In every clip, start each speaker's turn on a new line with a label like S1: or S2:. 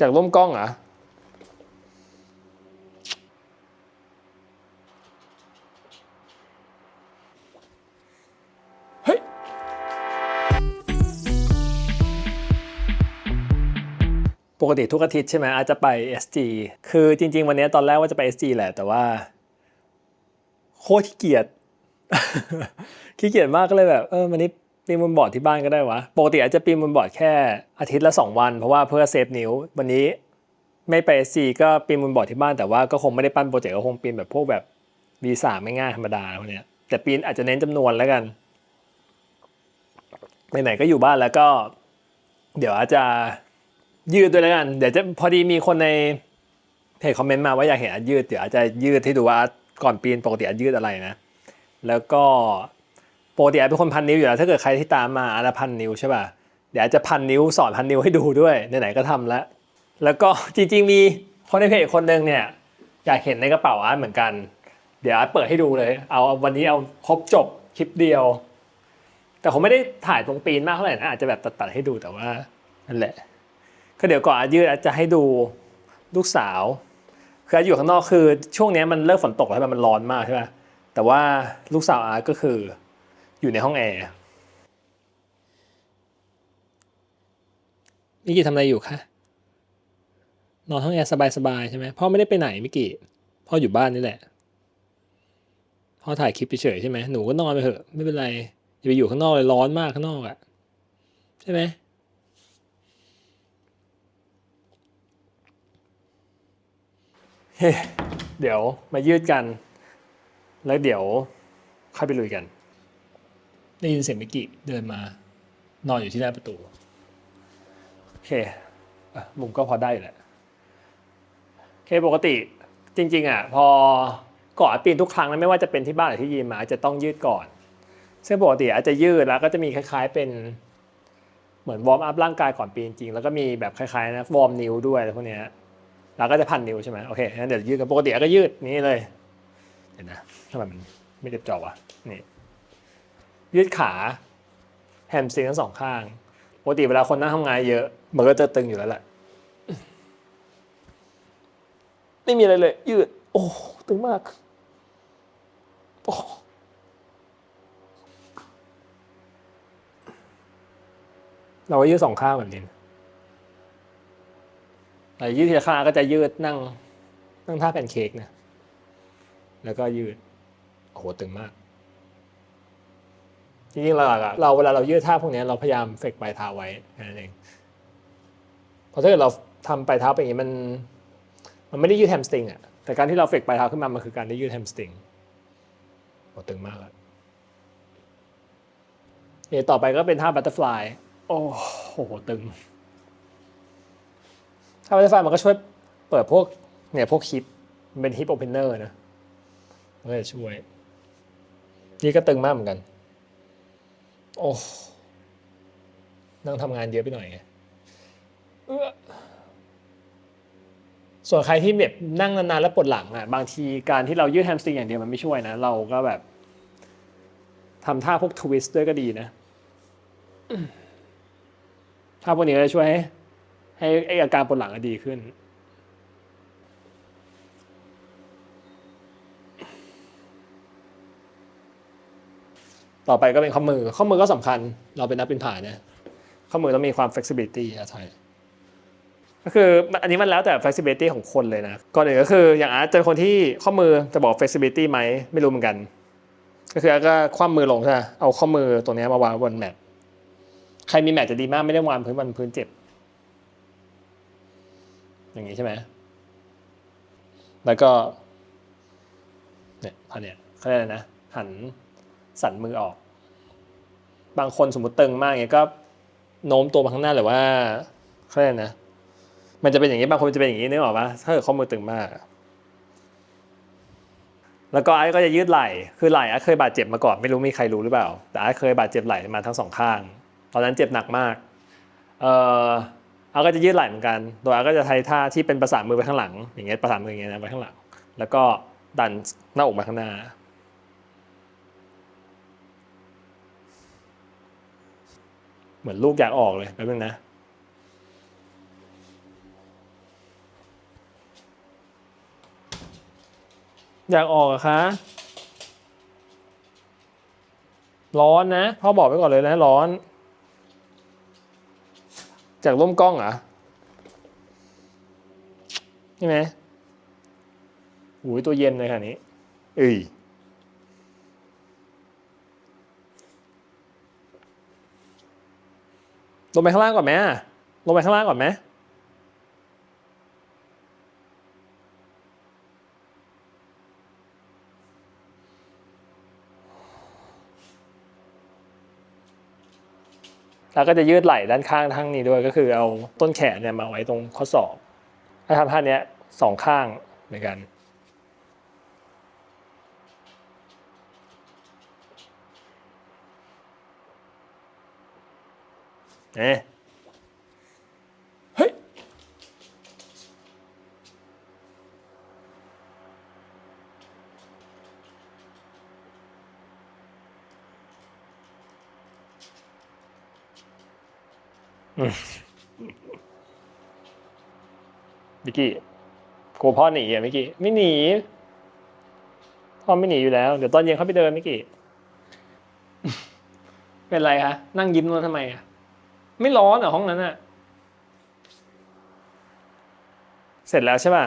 S1: จากร่มกล้องเหรอเฮ้ยปกติทุกอาทิตย์ใช่ไหมอาจจะไป SG คือจริง ๆ วันนี้ตอนแรกว่าจะไป SG แหละ แต่ว่า โคตรขี้เกียจขี้เกียจมากก็เลยแบบ เออวันนี้ ปีนบนบอร์ดที่บ้านก็ได้วะปกติอาจจะปีนบนบอร์ดแค่อาทิตย์ละ 2 วัน เพราะว่าเพื่อเซฟนิ้ว วันนี้ไม่ไป SG ก็ปีนบนบอร์ดที่บ้านแต่ว่าก็คงไม่ได้ปั้นโปรเจกต์ก็คงปีนแบบพวกแบบ V3 ไม่ง่ายธรรมดาพวกเนี้ยแต่ปีนอาจจะเน้นจำนวนแล้วกันไหนๆก็อยู่บ้านแล้วก็ เดี๋ยวอาจจะยืดด้วยแล้วกัน เดี๋ยวจะพอดีมีคนในเพจคอมเมนต์มาว่าอยากเห็นอาจยืดเดี๋ยวอาจจะยืดให้ดูว่าก่อนปีนปกติอาจยืดอะไรนะ แล้วก็ ปกติอาจเป็นคนพันนิ้วอยู่แล้วถ้าเกิดใครที่ตามมาอาจจะพันนิ้วใช่ป่ะเดี๋ยวอาจจะพันนิ้วสอนพันนิ้วให้ดูด้วยไหนๆก็ทำแล้ว แล้วก็จริงๆมีคนในเพจคนหนึ่งเนี่ยอยากเห็นในกระเป๋าอาร์ตเหมือนกัน เดี๋ยวอาร์ตเปิดให้ดูเลย เอาวันนี้เอาครบจบคลิปเดียว แต่ผมไม่ได้ถ่ายตรงปีนมากเท่าไหร่นะอาจจะแบบตัดๆให้ดูแต่ว่านั่นแหละ ก็เดี๋ยวก่อนอายืดอาจจะให้ดูลูกสาวคืออาอยู่ข้างนอกคือ ช่วงนี้มันเลิกฝนตกแล้วมันร้อนมากใช่ไหมแต่ว่าลูกสาวอาร์ตก็คือ อยู่ในห้องแอร์มิกกี้ทำอะไรอยู่คะนอนห้องแอร์สบายๆใช่ไหมพ่อไม่ได้ไปไหนมิกกี้พ่ออยู่บ้านนี่แหละพ่อถ่ายคลิปเฉยใช่ไหมหนูก็นอนไปเถอะไม่เป็นไรอย่าไปอยู่ข้างนอกเลยร้อนมากข้างนอกอะใช่ไหมเฮ้เดี๋ยวมายืดกัน แล้วเดี๋ยวเข้าไปลุยกัน ได้ยินเสียงมิกกี้เดินมา นอนอยู่ที่หน้าประตู โอเคอะมุมก็พอได้แหละโอเคปกติจริง ๆอะพอก่อนปีนทุกครั้งนะไม่ว่าจะเป็นที่บ้านหรือที่ยิมมาจจะต้องยืดก่อน ซึ่งปกติอาจจะยืดแล้วก็จะมีคล้าย ๆเป็นเหมือนวอร์มอัพร่างกายก่อนปีนจริง แล้วก็มีแบบคล้ายๆนะวอร์มนิ้วด้วยอะไรพวกเนี้ยเราก็จะพันนิ้วใช่ไหมโอเคงั้นเดี๋ยวยืดกันปกติก็ยืดนี้เลยเห็นนะทำไมมันไม่เด็บจอวะนี่ ยืดขาแฮมสตริงทั้งสองข้างปกติเวลาคนนั่งทำงานเยอะ มันก็จะตึงอยู่แล้วแหละไม่มีอะไรเลย ยืด โอ้ตึงมากโอ้เราก็ยืดสองข้างแบบนี้แต่ยืดทีละข้างก็จะยืดนั่ง นั่งท่าแพนเค้กนะ แล้วก็ยืด โอ้โห ตึงมาก จริงๆเราอะเราเวลาเรายืดท่าพวกนี้เราพยายามเฟกปลายเท้าไว้แค่นั้นเองเพราะถ้าเกิดเราทำปลายเท้าเป็นอย่างนี้มัน มันไม่ได้ยืดแฮมสตริงอะแต่การที่เราเฟกปลายเท้าขึ้นมามันคือการได้ยืดแฮมสตริงโอ้ตึงมากอะโอต่อไปก็เป็นท่าบัตเตอร์ฟลายโอ้โหตึงถ้าบัตเตอร์ฟลายมันก็ช่วยเปิดพวกเนี่ยพวกฮิปมันเป็นฮิปโอเพนเนอร์นะมันก็จะช่วย นี่ก็ตึงมากเหมือนกัน โอ้นั่งทำงานเยอะไปหน่อยไงส่วนใครที่แบบนั่งนานๆแล้วปวดหลังอะบางทีการที่เรายืดแฮมสตริงอย่างเดียวมันไม่ช่วยนะ เราก็แบบทำท่าพวกทวิสต์ด้วยก็ดีนะท่าพวกนี้จะช่วยให้ให้ออาการปวดหลังอะดีขึ้น ต่อไปก็เป็นข้อมือ ข้อมือก็สำคัญ เราเป็นนักปีนผาเนี่ย ข้อมือต้องมีความ flexibility อะใช่ก็คืออันนี้มันแล้วแต่ flexibility ของคนเลยนะ ก่อนอื่นก็คืออย่างอาร์ตจะเป็นคนที่ข้อมือจะบอก flexibility ไหมไม่รู้เหมือนกัน ก็คืออาร์ตก็คว่ำมือลงใช่ไหมเอาข้อมือตรงนี้มาวางบนแมทใครมีแมทจะดีมากไม่ได้วางพื้นบนพื้นเจ็บ อย่างนี้ใช่ไหมแล้วก็เนี่ยท่าเนี่ยเขาเรียกอะไรนะหัน สั่นมือออก บางคนสมมติตึงมากเงี้ยก็โน้มตัวมาข้างหน้าหรือว่าเขาเรียกนะ มันจะเป็นอย่างนี้บางคนจะเป็นอย่างนี้นึกออกปะถ้าเกิดข้อมือตึงมาก แล้วก็ไอ้ก็จะยืดไหล่ คือไหล่ไอ้เคยบาดเจ็บมาก่อนไม่รู้มีใครรู้หรือเปล่า แต่ไอ้เคยบาดเจ็บไหล่มาทั้งสองข้าง ตอนนั้นเจ็บหนักมาก เอออาก็จะยืดไหล่เหมือนกัน โดยอาก็จะใช้ท่าที่เป็นประสานมือไปข้างหลัง อย่างเงี้ยประสานมืออย่างเงี้ยนะไปข้างหลัง แล้วก็ดันหน้าอกมาข้างหน้า เหมือนลูกอยากออกเลยแป๊บนึงนะอยากออกอะคะ ร้อนนะพ่อบอกไปก่อนเลยนะ ร้อน จากร่มกล้องเหรอใช่ไหมหูยตัวเย็นเลยค่ะนี้เอ้ย ลงไปข้างล่างก่อนไหมลงไปข้างล่างก่อนไหมแล้วก็จะยืดไหล่ด้านข้างทั้งนี้ด้วยก็คือเอาต้นแขนเนี่ยมาไว้ตรงข้อศอกถ้าทำท่านี้สองข้างเหมือนกัน เอ๊ะเฮ้ยมิกกี้กลัวพ่อหนีอะมิกกี้ไม่หนีพ่อไม่หนีอยู่แล้ว เดี๋ยวตอนเย็นเขาไปเดินมิกกี้เป็นไรคะนั่งยิ้มนู้นทำไมอะ ไม่ร้อนเหรอห้องนั้นอะ เสร็จแล้วใช่ป่ะ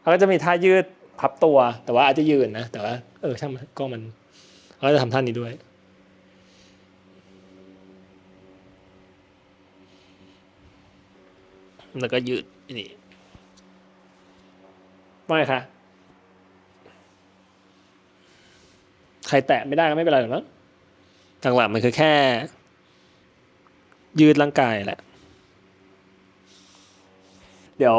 S1: เขาก็จะมีท่ายืดพับตัว แต่ว่าอาจจะยืนนะ แต่ว่าเออช่างมันกล้องมันเขาก็จะทำท่านี้ด้วยแล้วก็ยืดนี่ว่าไงคะใครแตะไม่ได้ก็ไม่เป็นไรหรอกเนอะจังหวะมันคือแค่ ยืดร่างกายแหละ เดี๋ยว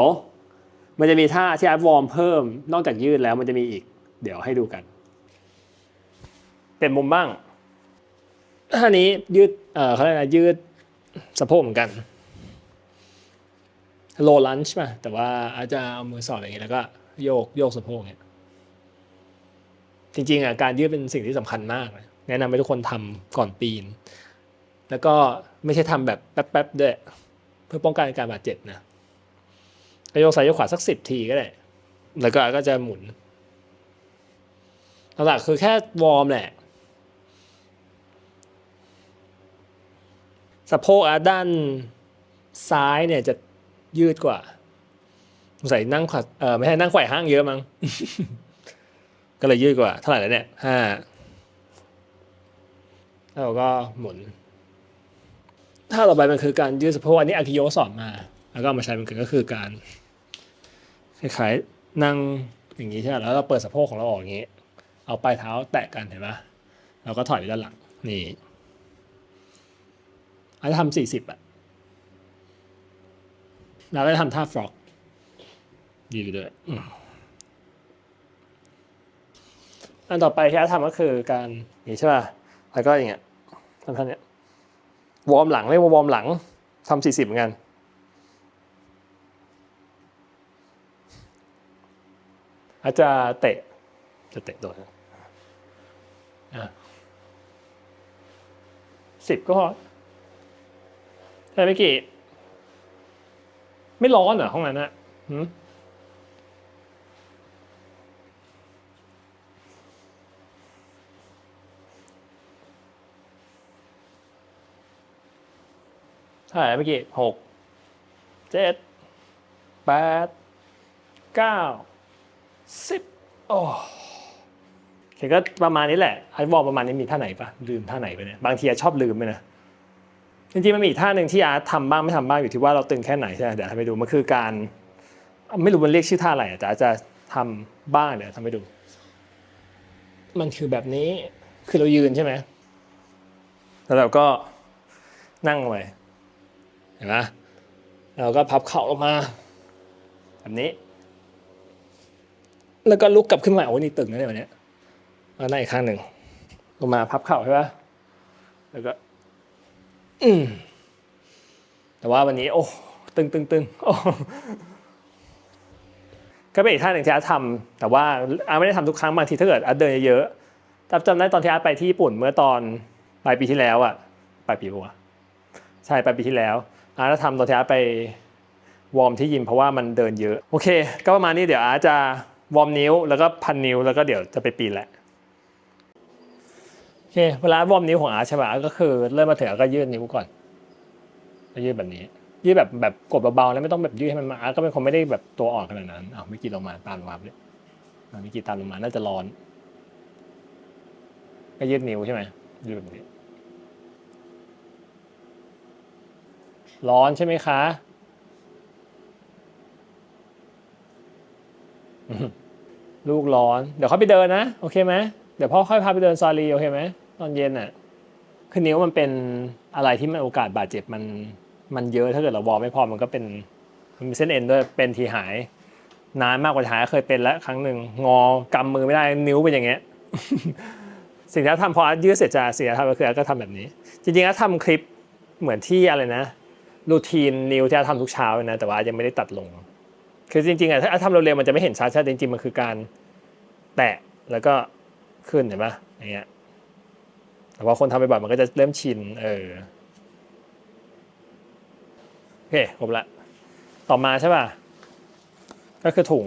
S1: มันจะมีท่าที่อาร์ตวอร์มเพิ่ม นอกจากยืดแล้วมันจะมีอีก เดี๋ยวให้ดูกัน เป็นมุมบ้างท่านี้ยืด เอ่อเขาเรียกอะไรยืดสะโพกเหมือนกันโลลันช์ป่ะแต่ว่าอาจจะเอามือสอดอย่างนี้แล้วก็โยกโยกสะโพกเนี่ยจริงๆอะการยืดเป็นสิ่งที่สำคัญมาก แนะนำให้ทุกคนทำก่อนปีน แล้วก็ไม่ใช่ทำแบบแป๊บๆด้วยเพื่อป้องกันการบาดเจ็บนะก็โยกซ้ายโยกขวาสักสิบทีก็ได้ แล้วก็ก็จะหมุนหลักๆคือแค่วอร์มแหละสะโพกด้านซ้ายเนี่ยจะยืดกว่าสงสัยนั่งขวาเออไม่ใช่นั่งไขว่ห้างเยอะมั้งก็เลยยืดกว่า เท่าไหร่แล้วเนี่ยห้าแล้วก็หมุน ถ้าต่อไปมันคือการยืดสะโพกอันนี้อากิโยสอนมา แล้วก็มาใช้มันก็คือการคล้ายๆนั่งอย่างนี้ใช่ไหมแล้วเราเปิดสะโพกของเราออกอย่างนี้ เอาปลายเท้าแตะกันเห็นปะเราก็ถอยไปด้านหลังนี่อาจจะทำสี่สิบอะแล้วก็จะทำท่าฟรอกยืดด้วยอันต่อไปที่อาร์ตทำก็คือการนี่ใช่ป่ะแล้วก็อย่างเงี้ยทำท่านี้ วอร์มหลังเรียกว่าวอร์มหลังทำสี่สิบเหมือนกันอาจจะเตะจะเตะโดนสิบก็พอใช่ไหมกี่ ไม่ร้อนเหรอห้องนั้นอะ ท่าไหร่เมื่อกี้หกเจ็ดแปดเก้าสิบโอ้โอเคก็ประมาณนี้แหละไอ้วอลประมาณนี้มีท่าไหนปะลืมท่าไหนไปเนี่ยบางทีอาชอบลืมไปนะจริงๆมันมีอีกท่าหนึ่งที่อาร์ตทำบ้างไม่ทำบ้างอยู่ที่ว่าเราตึงแค่ไหนใช่ไหมเดี๋ยวทำให้ดูมันคือการ ไม่รู้มันเรียกชื่อท่าอะไรอะแต่อาจจะทำบ้างเดี๋ยวทำให้ดู มันคือแบบนี้คือเรายืนใช่ไหมแล้วเราก็นั่งไป ห็นไหมเราก็พับเข่าลงมา แบบนี้ แล้วก็ลุกกลับขึ้นมาโอ้ยนี่ตึงนะเนี่ยวันนี้ยแล้วนั่งอีกข้างหนึ่งลงมาพับเข่าใช่ปะแล้วก็ อืมแต่ว่าวันนี้ โอ้ตึงตึงตึงโอ้ก็เป็นอีกท่าหนึ่งที่อาร์ทำแต่ว่าอาร์ไม่ได้ทำทุกครั้งบางทีถ้าเกิดอาร์เดินเยอะๆจำได้ตอนที่อาร์ไปที่ญี่ปุ่นเมื่อตอนปลายปีที่แล้วอะปลายปีปะวะใช่ปลายปีที่แล้ว อาร์ตทำตอนที่อาร์ตไปวอร์มที่ยิมเพราะว่ามันเดินเยอะ โอเค ก็ประมาณนี้เดี๋ยวอาร์ตจะวอร์มนิ้วแล้วก็พันนิ้วแล้วก็เดี๋ยวจะไปปีนแหละโอเคเวลาวอร์มนิ้วของอาร์ตใช่ป่ะก็คือเริ่มมาถึงก็ยืดนิ้วก่อนก็ยืดแบบนี้ ยืดแบบแบบกดเบาๆแล้วไม่ต้องแบบยืดให้มันมาอาร์ตก็เป็นคนไม่ได้แบบตัวอ่อนขนาดนั้นอ้าวไม่กี่ลงมาตามลงมาเลยอะไม่กี่ตามลงมาน่าจะร้อนก็ยืดนิ้วใช่ไหมยืดแบบนี้ ร้อนใช่ไหมคะ ลูกร้อน เดี๋ยวเขาไปเดินนะ โอเคไหมเดี๋ยวพ่อค่อยพาไปเดินซาลีโอเคไหมตอนเย็นอะ คือนิ้วมันเป็นอะไรที่มันโอกาสบาดเจ็บมันมันเยอะถ้าเกิดเราวอร์ไม่พอมันก็เป็นมันมีเส้นเอ็นด้วยเป็นทีหาย นานมากกว่าจะหายเคยเป็นแล้วครั้งหนึ่งงอกำมือไม่ได้นิ้วเป็นอย่างเงี้ยสิ่งที่ทำพออาร์ตยืดเสร็จจะสิ่งที่ทำก็คืออาร์ตก็ทำแบบนี้ จริงๆอาร์ตทำคลิปเหมือนที่อะไรนะ รูทีนนิวที่อาร์ตทำทุกเช้าเลยนะแต่ว่ายังไม่ได้ตัดลง คือจริงๆอะถ้าอาร์ตทำเร็วๆมันจะไม่เห็นชัดใช่จริงๆมันคือการแตะแล้วก็ขึ้นเห็นปะอย่างเงี้ยแต่ว่าคนทำไปบ่อยมันก็จะเริ่มชินเออโอเคครบละต่อมาใช่ป่ะก็คือถุง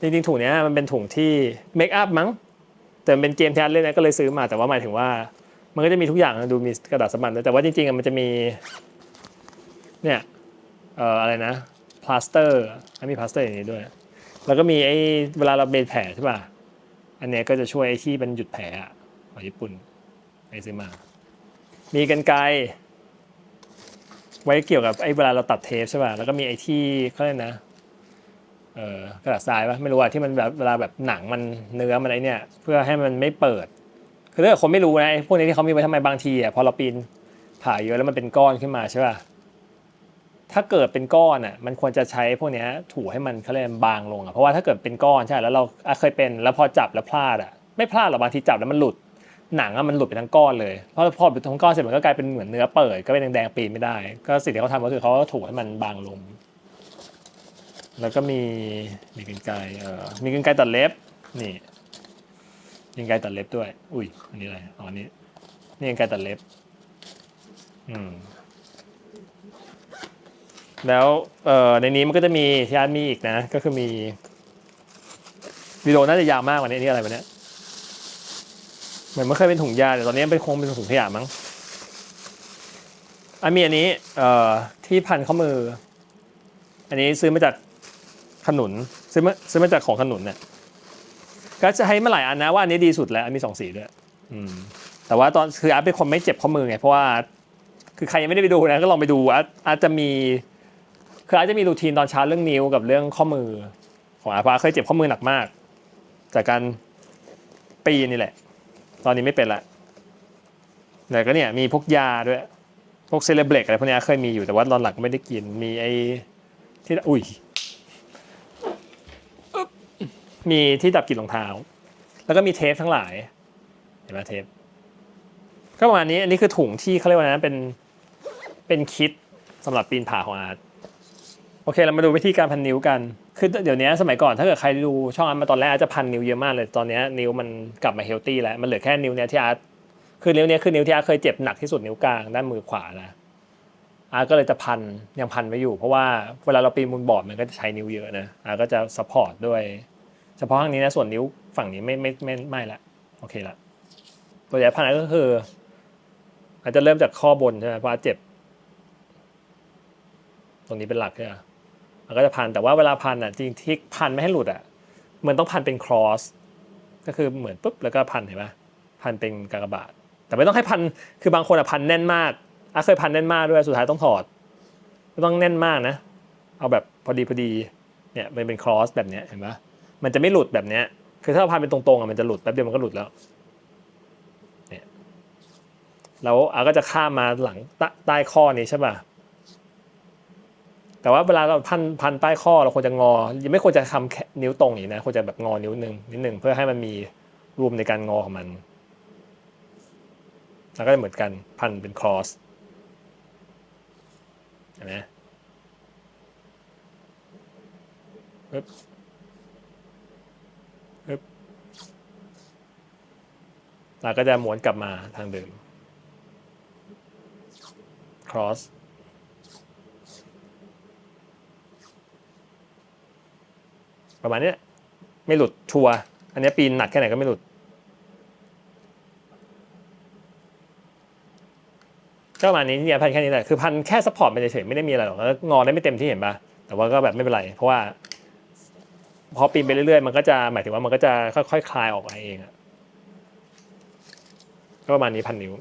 S1: จริงๆถุงเนี้ยมันเป็นถุงที่เมคอัพมั้งแต่เป็นเกมที่อาเล่นนะก็เลยซื้อมาแต่ว่าหมายถึงว่า มันก็จะมีทุกอย่างนะดูมีกระดาษสมันด้วยแต่ว่าจริงๆมันจะมี เนี่ยเอ่ออะไรนะพลาสเตอร์มีพลาสเตอร์อย่างนี้ด้วย แล้วก็มีไอ้เวลาเราเบนแผลใช่ป่ะอันเนี้ยก็จะช่วยไอ้ที่มันหยุดแผลอะของญี่ปุ่นไอซื้อมา มีกันไกรไว้เกี่ยวกับไอ้เวลาเราตัดเทปใช่ป่ะแล้วก็มีไอ้ที่เขาเรียกนะเออกระดาษทรายปะไม่รู้อะที่มันแบบเวลาแบบหนังมันเนื้อมันไอเนี่ย เพื่อให้มันไม่เปิด คือถ้าคนไม่รู้นะไอ้พวกนี้ที่เขามีไว้ทำไมบางทีอะพอเราปีนผ่าเยอะแล้วมันเป็นก้อนขึ้นมาใช่ป่ะ ถ้าเกิดเป็นก้อนอะมันควรจะใช้พวกนี้ถูให้มันเขาเรียกบางลงอะเพราะว่าถ้าเกิดเป็นก้อนใช่แล้วเราเคยเป็นแล้วพอจับแล้วพลาดอะไม่พลาดหรอกบางทีจับแล้วมันหลุดหนังอะมันหลุดไปทั้งก้อนเลย เพราะพอเป็นทั้งก้อนเสร็จมันก็กลายเป็นเหมือนเนื้อเปิดก็เป็นแดงๆปีนไม่ได้ ก็สิ่งที่เขาทำก็คือเขาถูให้มันบางลง แล้วก็มีมีกรรไกรเอ่อมีกรรไกรตัดเล็บนี่กรรไกรตัดเล็บด้วย อุ้ยอันนี้อะไรอ๋อนนี้นี่กรรไกรตัดเล็บ อืม แล้วเออในนี้มันก็จะมีที่อาร์ตมีอีกนะ ก็คือมีวิดีโอน่าจะยาวมากกว่านี้นี่อะไรวะเนี่ยเหมือนมันเคยเป็นถุงยาแต่ตอนนี้เป็นคงเป็นถุงขยะมั้งอันมีอันนี้เอ่อที่พันข้อมือ อันนี้ซื้อมาจากขนุนซื้อมาซื้อมาจากของขนุนเนี่ยก็จะให้มาหลายอันนะว่าอันนี้ดีสุดแล้วอันมีสองสีด้วยอืมแต่ว่าตอนคืออาร์ตเป็นคนไม่เจ็บข้อมือไงเพราะว่าคือใครยังไม่ได้ไปดูนะก็ลองไปดูอาร์ตอาร์ตจะมี คืออาจจะมีรูทีนตอนเช้าเรื่องนิ้วกับเรื่องข้อมือ ของอาภาเคยเจ็บข้อมือหนักมาก จากการปีนนี่แหละ ตอนนี้ไม่เป็นละแต่ก็เนี่ยมีพวกยาด้วย พวกเซเลเบรกอะไรพวกเนี้ยเคยมีอยู่แต่ว่าตอนหลังก็ไม่ได้กินมีไอ้ที่อุ้ยมีที่ดับกลิ่นรองเท้า แล้วก็มีเทปทั้งหลายเห็นไหมเทปก็ประมาณนี้อันนี้คือถุงที่เขาเรียกว่านะเป็นเป็นคิดสำหรับปีนผาของอาร์ต โอเคเรามาดูวิธีการพันนิ้วกัน คือเดี๋ยวนี้สมัยก่อนถ้าเกิดใครดูช่องอาร์ตมาตอนแรกอาร์ตจะพันนิ้วเยอะมากเลยตอนนี้นิ้วมันกลับมาเฮลตี้แล้วมันเหลือแค่นิ้วเนี้ยที่อาร์ตคือนิ้วเนี้ยคือนิ้วที่อาร์ตเคยเจ็บหนักที่สุดนิ้วกลางด้านมือขวานะอาร์ตก็เลยจะพันยังพันไว้อยู่ เพราะว่าเวลาเราปีนมูลบอร์ดมันก็จะใช้นิ้วเยอะนะอาร์ตก็จะซัพพอร์ตด้วย เฉพาะข้างนี้นะส่วนนิ้วฝั่งนี้ไม่ไม่ไม่ไม่ละโอเคละตัวใหญ่พันอาร์ตก็คือ อาจจะเริ่มจากข้อบนใช่ไหมเพราะอาร์ตเจ็บ ตรงนี้เป็นหลักใช่ไหม มันก็จะพันแต่ว่าเวลาพันอะจริงที่พันไม่ให้หลุดอะมันต้องพันเป็นครอสก็คือเหมือนปุ๊บแล้วก็พันเห็นไหมพันเป็นกากบาท แต่ไม่ต้องให้พันคือบางคนอะพันแน่นมากอะเคยพันแน่นมากด้วยสุดท้ายต้องถอดไม่ต้องแน่นมากนะ เอาแบบพอดีพอดีเนี่ยมันเป็นครอสแบบเนี้ยเห็นไหมมันจะไม่หลุดแบบเนี้ยคือถ้าเราพันเป็นตรงๆอะมันจะหลุดแป๊บเดียวมันก็หลุดแล้วเนี่ยแล้วอาก็จะข้ามมาหลังใต้ใต้ข้อนี้ใช่ป่ะ แต่ว่าเวลาเราพันพันใต้ข้อเราควรจะงอ ยังไม่ควรจะทำนิ้วตรงอย่างนี้นะควรจะแบบงอนิ้วหนึ่งนิดหนึ่งเพื่อให้มันมีรูมในการงอของมัน แล้วก็จะเหมือนกันพันเป็นครอสเห็นไหมปึ๊บปึ๊บแล้วก็จะหม้วนกลับมาทางเดิม cross ประมาณนี้ไม่หลุดชัวร์อันนี้ปีนหนักแค่ไหนก็ไม่หลุด ก็ประมาณนี้เนี่ยพันแค่นี้แหละคือพันแค่ซัพพอร์ตมันเฉยๆไม่ได้มีอะไรหรอกแล้วงอได้ไม่เต็มที่เห็นปะแต่ว่าก็แบบไม่เป็นไร เพราะว่า พอปีนไปเรื่อยๆ มันก็จะหมายถึงว่ามันก็จะค่อยๆคลายออกมาเองอะก็ประมาณนี้พันนิ้ว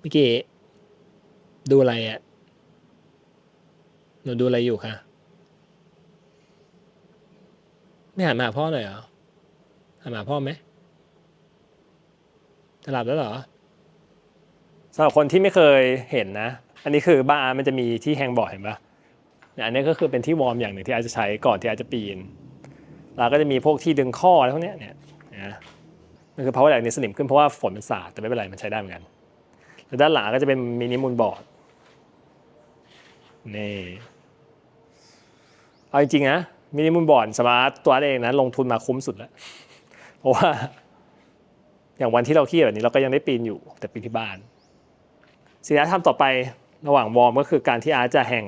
S1: เมื่อกี้ดูอะไรอะ หนูดูอะไรอยู่คะไม่หันมาพ่อเลยเหรอหันมาพ่อไหมจะหลับแล้วเหรอสำหรับคนที่ไม่เคยเห็นนะ อันนี้คือบ้านอาร์มันจะมีที่แฮงบอร์ดเห็นปะเนี่ยอันนี้ก็คือเป็นที่วอร์มอย่างหนึ่งที่อาจจะใช้ก่อนที่อาจจะปีน เราก็จะมีพวกที่ดึงข้ออะไรพวกเนี้ยเนี่ยนะมันคือ power rack นี่สนิมขึ้นเพราะว่าฝนมันสาดแต่ไม่เป็นไรมันใช้ได้เหมือนกัน แล้วด้านหลังก็จะเป็นมินิมูลบอร์ดนี่ เอาจริงๆนะมินิมูลบอร์ดสมาร์ตตัวเองนะลงทุนมาคุ้มสุดแล้ว เพราะว่า อย่างวันที่เราขี้แบบนี้เราก็ยังได้ปีนอยู่แต่ปีนที่บ้านสิ่งที่อาร์ตทำต่อไประหว่างวอร์มก็คือการที่อาร์จะแหง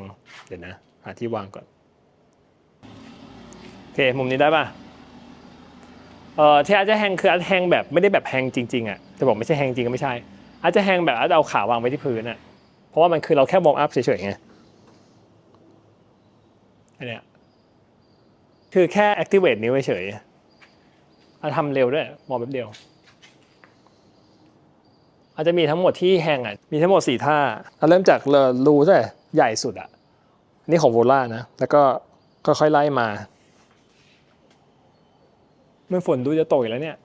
S1: เดี๋ยวนะหาที่วางก่อนโอเคมุมนี้ได้ป่ะเอ่อที่อาร์จะแหงคืออาร์แหงแบบไม่ได้แบบแหงจริงๆอะจะบอกไม่ใช่แหงจริงก็ไม่ใช่ อาร์จะแหงแบบอาร์เอาขาวางไว้ที่พื้นอะเพราะว่ามันคือเราแค่วอร์มอัพเฉยๆไงอันเนี้ย คือแค่ activate นิ้วเฉยอาทำเร็วด้วยวอร์มแป๊บเดียว อาจจะมีทั้งหมดที่แฮงอะ มีทั้งหมดสี่ท่าเราเริ่มจากเลอรูใช่ไหมใหญ่สุดอะ นี่ของโวล่านะ แล้วก็ค่อยๆไล่มาเมื่อฝนดูจะตกอีกแล้วเนี่ย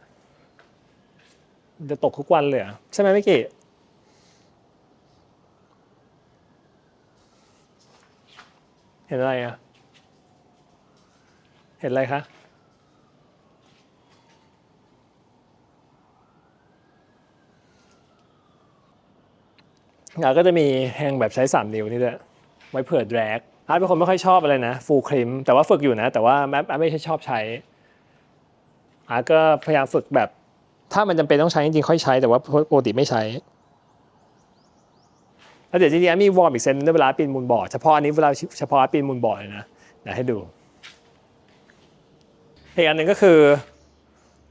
S1: จะตกทุกวันเลยเหรอใช่ไหมไม่กี่เห็นอะไรอะ เห็นอะไรคะก็จะมีแฮงแบบใช้ 3 นิ้วนี่ด้วยไว้เผื่อ drag อาร์ตเป็นคนไม่ค่อยชอบอะไรนะ full crimp แต่ว่าฝึกอยู่นะ แต่ว่าแมปอาร์ตไม่ใช่ชอบใช้อาร์ตก็พยายามฝึกแบบ ถ้ามันจำเป็นต้องใช้จริงๆค่อยใช้แต่ว่าปกติไม่ใช้แล้วเดี๋ยวจริงๆมีวอร์มอีกเซนด้วยเวลาปีนมูลบอร์ดเฉพาะอันนี้เวลาเฉพาะปีนมูลบอร์ดเลยนะเดี๋ยวให้ดู อีกอันหนึ่งก็คือ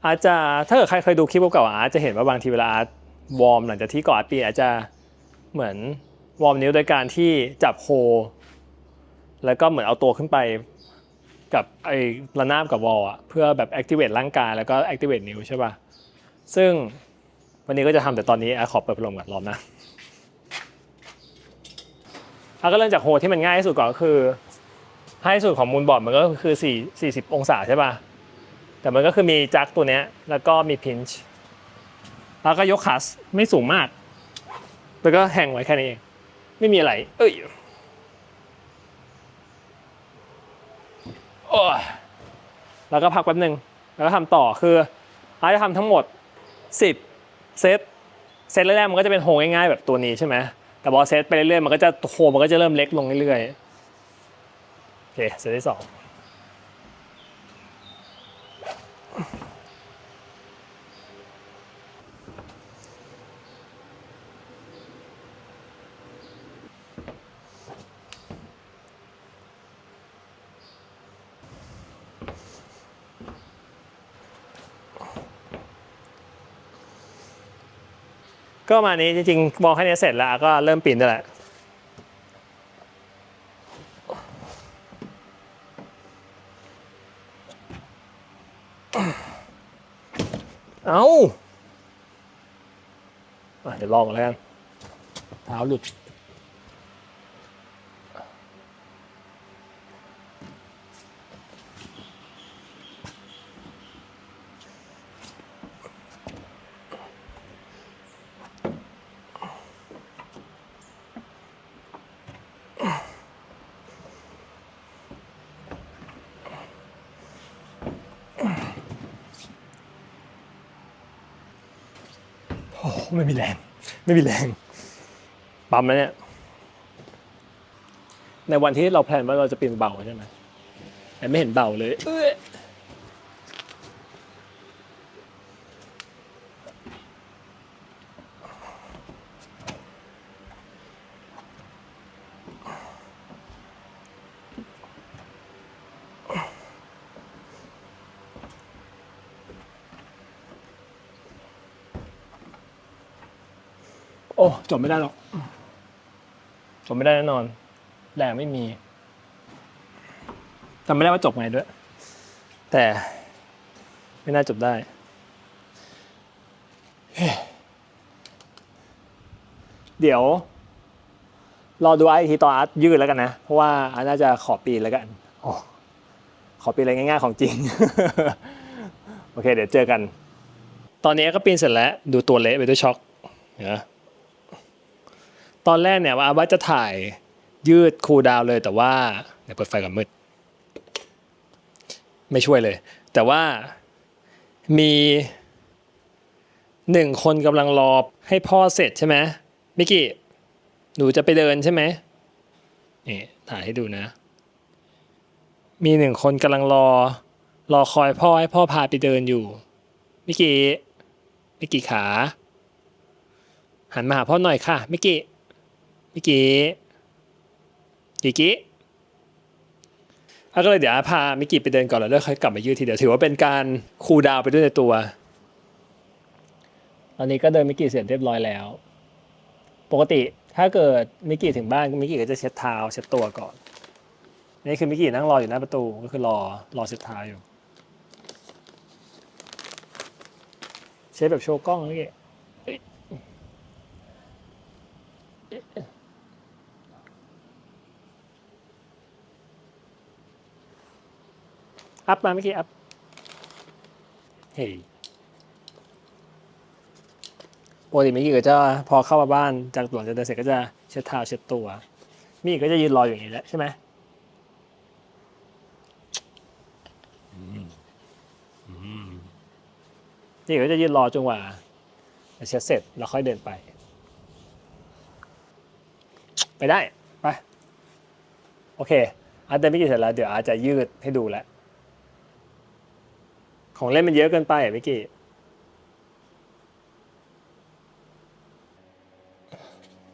S1: อาจจะถ้าเกิดใครเคยดูคลิปเก่าๆอาจจะเห็นว่าบางทีเวลาอาร์ตวอร์มหลังจากที่ก่อนอาร์ตปีอาจจะเหมือนวอร์มนิ้วโดยการที่จับโฮแล้วก็เหมือนเอาตัวขึ้นไปกับไอ้ระนาบกับวอลอะเพื่อแบบ activate ร่างกายแล้วก็ activate นิ้วใช่ป่ะซึ่งวันนี้ก็จะทำแต่ตอนนี้อะขอเปิดพัดลมก่อนรอบนะอาก็เริ่มจากโฮที่มันง่ายที่สุดก่อนก็คือ ให้สุดของมูลบอร์ดมันก็คือ4 40 องศาใช่ป่ะ แต่มันก็คือมีจักตัวเนี้ยแล้วก็มีพินช์แล้วก็ยกขาไม่สูงมาก แล้วก็แห่งไว้แค่นี้เอง ไม่มีอะไร เอ้ยโอ้แล้วก็พักแป๊บหนึ่งแล้วก็ทำต่อคืออาจจะทำทั้งหมด 10 เซตเซตแรกๆมันก็จะเป็นโฮง่ายๆแบบตัวนี้ใช่ไหมแต่พอเซตไปเรื่อยๆมันก็จะโฮมันก็จะเริ่มเล็กลงเรื่อยๆโอเคเซตที่สอง ก็มานี้จริงๆมองแค่นี้เสร็จแล้วก็เริ่มปีนได้แหละ เอาเดี๋ยวลองกันแล้วกันเท้าหลุด ไม่มีแรง ไม่มีแรง ปั๊มแล้วเนี่ย ในวันที่เราแพลนว่าเราจะปีนเบาใช่ไหมแต่ไม่เห็นเบาเลย อ้ยอ้จบไม่ได้หรอกจบไม่ได้แน่นอน แรงไม่มีจำไม่ได้ว่าจบไงด้วย แต่ไม่น่าจบได้เฮ้ยเดี๋ยว รอดูไอทีตอนอาร์ตยืดแล้วกันนะ เพราะว่าอาร์ตน่าจะขอปีนแล้วกันโอ้ขอปีนอะไรง่ายๆของจริง โอเค เดี๋ยวเจอกัน ตอนนี้ก็ปีนเสร็จแล้ว ดูตัวเละไปด้วยช็อกเห็นไหม ตอนแรกเนี่ยว่าว่าจะถ่ายยืดคูลดาวเลยแต่ว่าเดี๋ยวเปิดไฟก่อนมืด ไม่ช่วยเลย แต่ว่ามีหนึ่งคนกำลังรอให้พ่อเสร็จใช่ไหมมิกกี้หนูจะไปเดินใช่ไหมนี่ถ่ายให้ดูนะ มีหนึ่งคนกำลังรอ รอคอยพ่อให้พ่อพาไปเดินอยู่มิกกี้มิกกี้ขา หันมาหาพ่อหน่อยค่ะมิก กี้มิกกี้กิกี้อะก็เลยเดี๋ยวพามิกกี้ไปเดินก่อนแล้วเดี๋ยวค่อยกลับมายืดทีเดียวถือว่าเป็นการคูลดาวไปด้วยในตัว ตอนนี้ก็เดินมิกกี้เสร็จเรียบร้อยแล้ว ปกติถ้าเกิดมิกกี้ถึงบ้านมิกกี้ก็จะเช็ดเท้าเช็ดตัวก่อน นี่คือมิกกี้นั่งรออยู่หน้าประตูก็คือรอรอเช็ดเท้าอยู่ เช็ดแบบโชว์กล้องมิกกี้เอ้ย อัพมามิกกี้อัพเฮ้ยปกติมิกกี้ก็จะพอเข้ามาบ้านจากหลังจากเดินเสร็จก็จะเช็ดเท้าเช็ดตัวมิกกี้ก็จะยืนรออยู่อย่างนี้แหละใช่ไหมมิกกี้ก็จะยืนรอจนกว่าจะเช็ดเสร็จแล้วค่อยเดินไป ไปได้ ไป โอเคอาร์ตเดินมิกกี้เสร็จแล้ว เดี๋ยวอาร์ตจะยืดให้ดูแล้ว ของเล่นมันเยอะเกินไปอะมิกกี้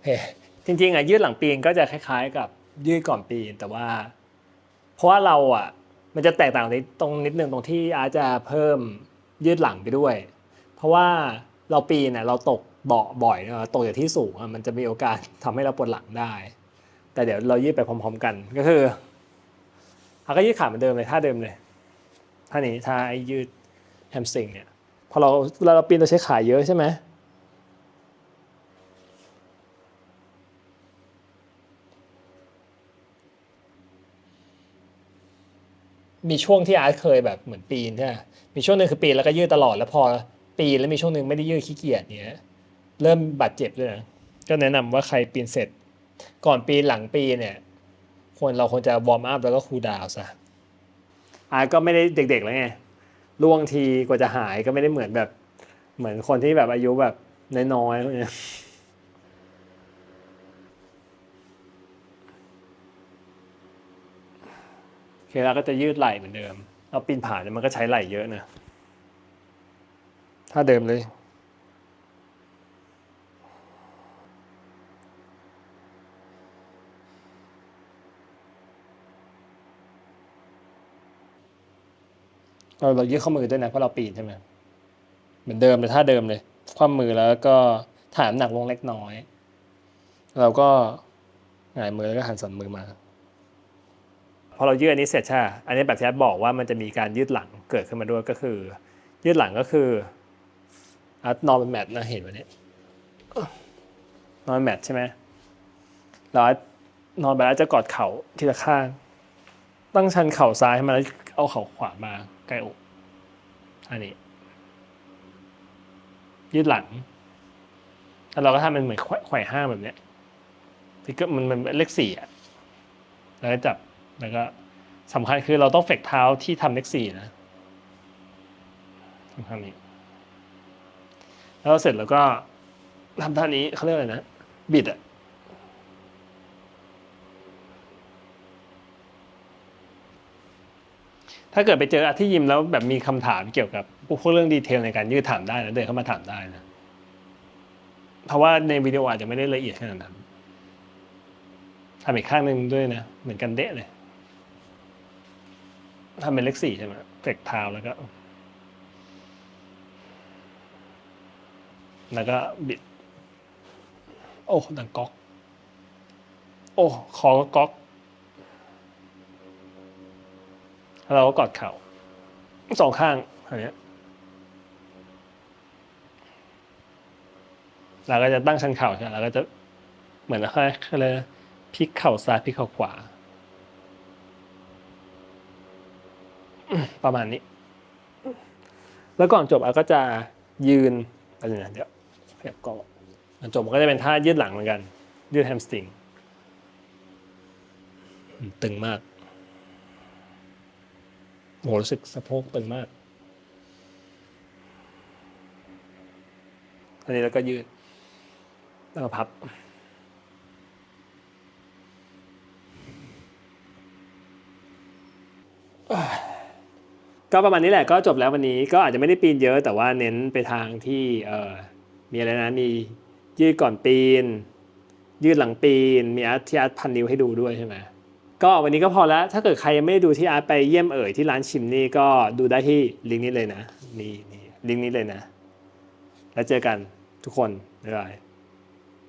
S1: เฮ้จริงๆอะยืดหลังปีนก็จะคล้าย ๆ กับยืดก่อนปีนแต่ว่า เพราะว่าเราอะ มันจะแตกต่างนิดตรงนิดนึงตรงที่อาจจะเพิ่มยืดหลังไปด้วย เพราะว่าเราปีนอะเราตกเบาะบ่อยนะตกจากที่สูงอะมันจะมีโอกาสทำให้เราปวดหลังได้ แต่เดี๋ยวเรายืดไปพร้อม ๆ กันก็คืออาก็ยืดขาเหมือนเดิมเลยท่าเดิมเลยท่านี้ท่าไอ้ยืด แฮมสตริงเนี่ยพอเราเวลาเราปีนเราใช้ขาเยอะใช่ไหมมีช่วงที่อาร์ตเคยแบบเหมือนปีนใช่ไหมมีช่วงหนึ่งคือปีนแล้วก็ยืดตลอดแล้วพอปีนแล้วมีช่วงหนึ่งไม่ได้ยืดขี้เกียจเนี้ยเริ่มบาดเจ็บด้วยนะก็แนะนำว่าใครปีนเสร็จ ก่อนปีนหลังปีเนี่ยควรเราควรจะวอร์มอัพแล้วก็คูลดาวน์ซะอาร์ตก็ไม่ได้เด็กๆแล้วไง ล่วงทีกว่าจะหายก็ไม่ได้เหมือนแบบ เหมือนคนที่แบบอายุแบบน้อยๆพวกเนี้ยโอเคแล้วก็จะยืดไหล่เหมือนเดิมเราปีนผาเนี่ยมันก็ใช้ไหล่เยอะนะ ถ้าเดิมเลย เราเรายืดข้อมือด้วยนะเพราะเราปีนใช่ไหมเหมือนเดิมเลยท่าเดิมเลยคว่ำมือแล้วก็ถ่ายน้ำหนักลงเล็กน้อย เราก็หงายมือแล้วก็หันสันมือมาพอเรายืดอันนี้เสร็จใช่อันนี้แบบที่แอดบอกว่ามันจะมีการยืดหลังเกิดขึ้นมาด้วยก็คือ ยืดหลังก็คืออนอนเป็นแมทนะเห็นวันนี้นอนเป็นแมทใช่ไหมแล้วนอนไปแล้วจะกอดเข่าทีละข้าง ตั้งชันเข่าซ้ายให้มันแล้วเอาเข่าขวามา ใกล้อกอันนี้ ยืดหลัง แล้วเราก็ทำมันเหมือนไขว่ห้างแบบเนี้ยที่ก็มันมันเลขสี่อะแล้วก็จับแล้วก็สำคัญคือเราต้องเฟกเท้าที่ทำเลขสี่นะทำท่านี้แล้วเสร็จแล้วก็ทำท่านี้เขาเรียกอะไรนะบิดอะ ถ้าเกิดไปเจออาที่ยิมแล้วแบบมีคำถามเกี่ยวกับพวกเรื่องดีเทลในการยืดถามได้นะเดินเข้ามาถามได้นะ เพราะว่าในวิดีโออาจจะไม่ได้ละเอียดขนาดนั้นทำอีกข้างหนึ่งด้วยนะ เหมือนกันเดะเลยทำเป็นเลขสี่ใช่ไหมเฟกเท้าแล้วก็ แล้วก็บิด โอ้ดังก๊อก โอ้คอก็ก๊อกแล้ว เราก็กอดเข่าสองข้างอย่างเนี้ยเราก็จะตั้งชันเข่าใช่ไหมเราก็จะเหมือนค่อยๆเลยพลิกเข่าซ้ายพลิกเข่าขวา ประมาณนี้ แล้วก่อนจบอาก็จะยืนอะไรนะเดี๋ยวขยับกล้องก่อนจบมันก็จะเป็นท่ายืดหลังเหมือนกัน ยืดแฮมสตริง ตึงมาก โหรู้สึกสะโพกตึงมากอันนี้แล้วก็ยืด แล้วก็พับ ก็ประมาณนี้แหละก็จบแล้ววันนี้ก็อาจจะไม่ได้ปีนเยอะ แต่ว่าเน้นไปทางที่เมีอะไรนะมียืดก่อนปีน ยืดหลังปีน มีอาร์ตที่อาร์ตพันนิ้วให้ดูด้วยใช่ไหม ก็วันนี้ก็พอแล้ว ถ้าเกิดใครยังไม่ได้ดูที่อาร์ตไปเยี่ยมเอ่ยที่ร้านชิมนี่ก็ดูได้ที่ลิงก์นี้เลยนะ นี่นี่ลิงก์นี้เลยนะ แล้วเจอกันทุกคนบ๊ายบาย